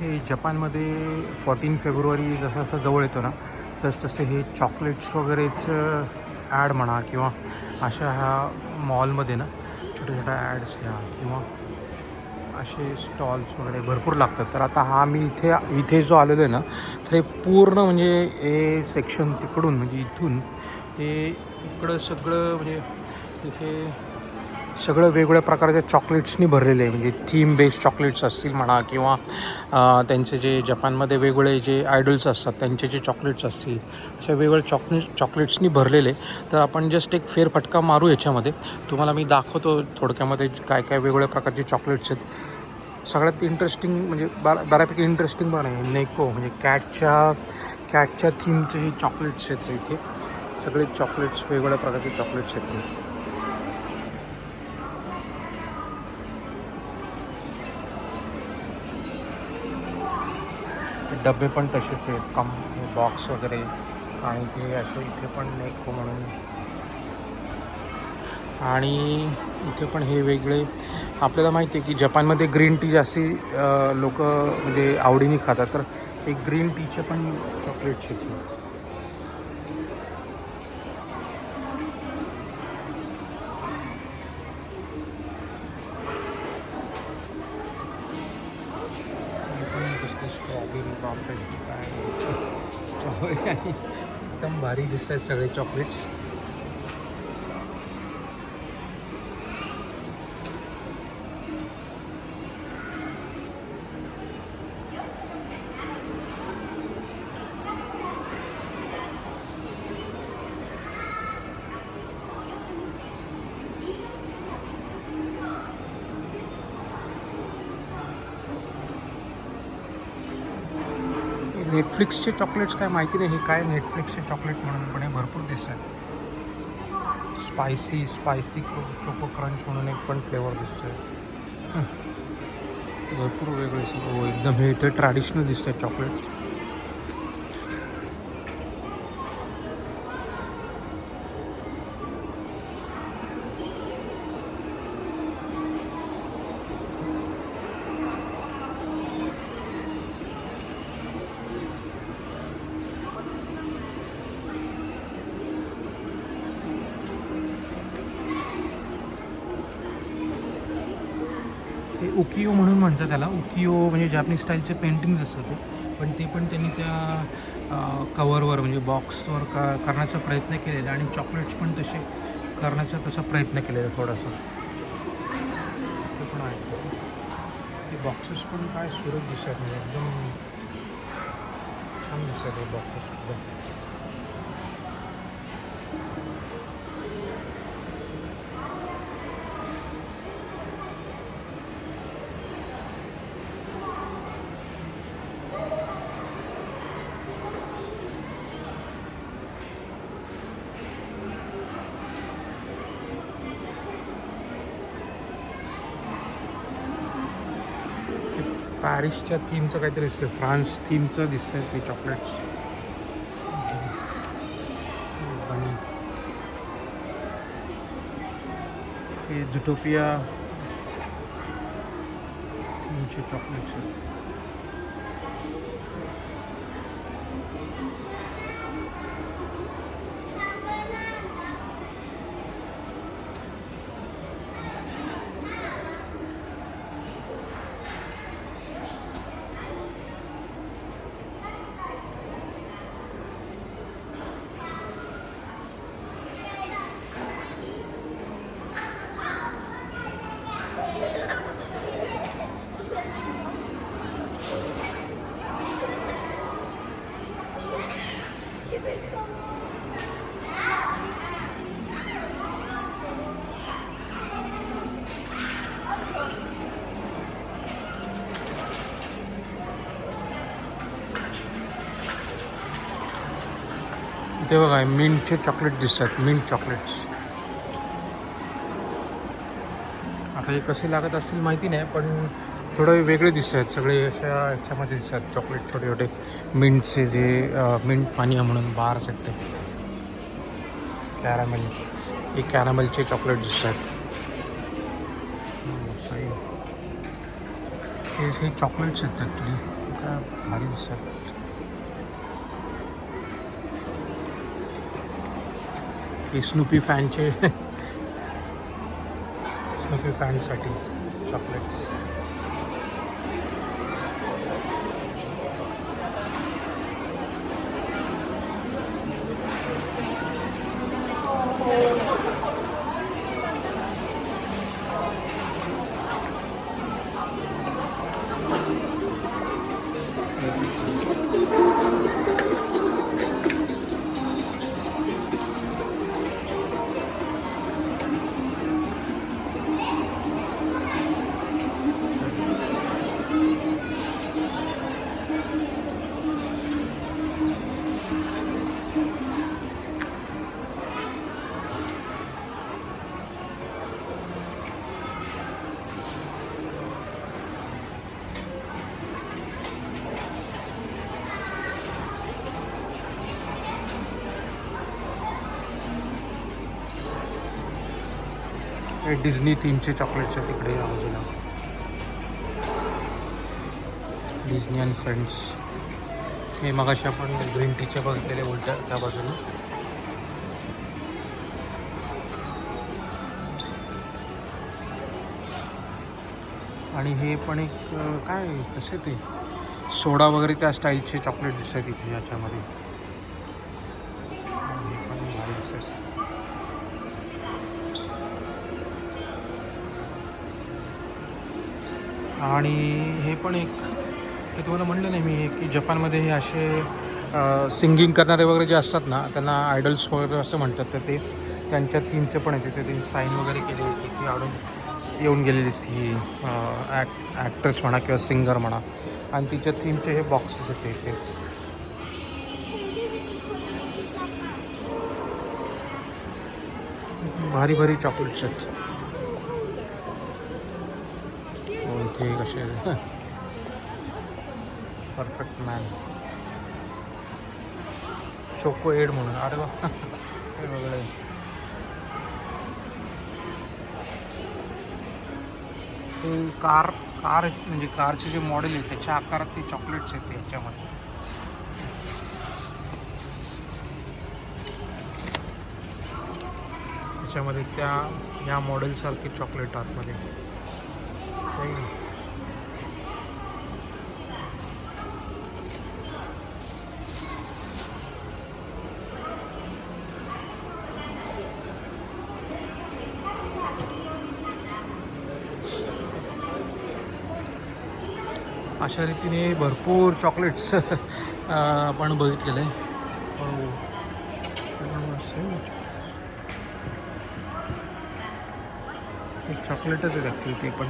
हे जपानमध्ये fourteen February जसं जसं जवळ येतो ना तसतसे हे चॉकलेट्स वगैरेचं ॲड म्हणा किंवा अशा ह्या मॉलमध्ये ना छोट्या छोट्या ॲड्स ह्या किंवा असे स्टॉल्स वगैरे भरपूर लागतात. तर आता हा मी इथे इथे जो आलेलो आहे ना तर हे पूर्ण म्हणजे हे सेक्शन तिकडून म्हणजे इथून ते इकडं सगळं म्हणजे इथे सगळं वेगवेगळ्या प्रकारच्या चॉकलेट्सनी भरलेले आहे. म्हणजे थीम बेस्ड चॉकलेट्स असतील म्हणा किंवा त्यांचे जे जपानमध्ये वेगवेगळे जे आयडल्स असतात त्यांचे जे चॉकलेट्स असतील अशा वेगवेगळ्या चॉकलेट चॉकलेट्सनी भरलेले तर आपण जस्ट एक फेरफटका मारू याच्यामध्ये. तुम्हाला मी दाखवतो थोडक्यामध्ये काय काय वेगवेगळ्या प्रकारचे चॉकलेट्स आहेत. सगळ्यात इंटरेस्टिंग म्हणजे बरा बऱ्यापैकी इंटरेस्टिंग पण आहे. नेको म्हणजे कॅटच्या कॅटच्या थीमचे हे चॉकलेट्स आहेत इथे सगळे चॉकलेट्स वेगवेगळ्या प्रकारचे चॉकलेट्स आहेत. डबे पण तसेच आहेत. कम बॉक्स वगैरे आणि ते असे इथे पण नेको म्हणून. आणि इथे पण हे वेगळे. आपल्याला माहिती आहे की जपानमध्ये ग्रीन टी जास्ती लोक म्हणजे आवडीने खातात. तर एक ग्रीन टीचे पण चॉकलेट आहेत. हो, एकदम भारी दिसत आहेत सगळे चॉकलेट्स नेटफ्लिक्सचे चॉकलेट्स काय माहिती नाही हे काय नेटफ्लिक्सचे चॉकलेट म्हणून पण हे भरपूर दिसत आहे स्पायसी स्पायसी चोको क्रंच म्हणून एक पण फ्लेवर दिसतोय. भरपूर वेगळे एकदम हे इथे ट्रॅडिशनल दिसत आहेत चॉकलेट्स उकियो म्हणून म्हणतात त्याला. उकियो म्हणजे जॅपनीज स्टाईलचे पेंटिंग्स असतं ते. पण ते पण त्यांनी त्या कवरवर म्हणजे बॉक्सवर का करण्याचा प्रयत्न केलेला आणि चॉकलेट्स पण तसे करण्याचा तसा प्रयत्न केलेला थोडासा. ते पण आहे. ते बॉक्सेस पण काय सुरत दिसतात. म्हणजे एकदम छान दिसतात हे बॉक्सेस पॅरिसच्या थीमचं काहीतरी दिसतं फ्रान्स थीमचं दिसतंय ते चॉकलेट्स हे जुटोपिया थीमचे चॉकलेट्स इथे बघा मिंटचे चॉकलेट दिसतात मिंट चॉकलेट्स आता हे कसे लागत असतील माहिती नाही पण थोडं वेगळे दिसत आहेत सगळे अशा ह्याच्यामध्ये दिसतात चॉकलेट छोटे छोटे. मिंटचे जे मिंट पाणी म्हणून बार आहेत ते कॅरामेल हे कॅरामेलचे चॉकलेट दिसत आहेत हे हे चॉकलेट्स आहेत ॲक्च्युली काय भारी दिसतात. हे स्नूपी फॅनचे स्नूपी फॅनसाठी चॉकलेट्स डिझनी थीमचे चॉकलेट्स आहेत तिकडे या बाजूला डिझनी अँड फ्रेंड्स. हे मगाशी आपण ग्रीन टीचे बघितलेले उलट्या त्या बाजूला आणि हे पण एक काय कसे ते? सोडा वगैरे त्या स्टाईलचे चॉकलेट दिसतात इथे याच्यामध्ये. आणि हे पण एक हे तुम्हाला म्हणलं नाही मी की जपानमध्ये हे असे सिंगिंग करणारे वगैरे जे असतात ना त्यांना आयडल्स वगैरे असं म्हणतात. तर ते त्यांच्या थीमचे पण आहे तिथे साईन वगैरे केली होती ती आडून येऊन गेलेली ही ॲक्ट ॲक्टर्स म्हणा किंवा सिंगर म्हणा. आणि तिच्या थीमचे हे बॉक्सेस होते ते भारी भारी चॉकलेट्स आहेत ठीक इथे कसे परफेक्ट मॅन चोको एड म्हणून. अरे वा. हे कार कार म्हणजे कारचे जे मॉडेल आहे त्याच्या आकारात ते चॉकलेट्स आहेत याच्यामध्ये. त्याच्यामध्ये त्या या मॉडेलसारखे चॉकलेट आतमध्ये. सही अशा रीतीने भरपूर चॉकलेट्स आपण बघितलेलं आहे हो. आहे. चॉकलेटच आहेत ॲक्च्युली ते पण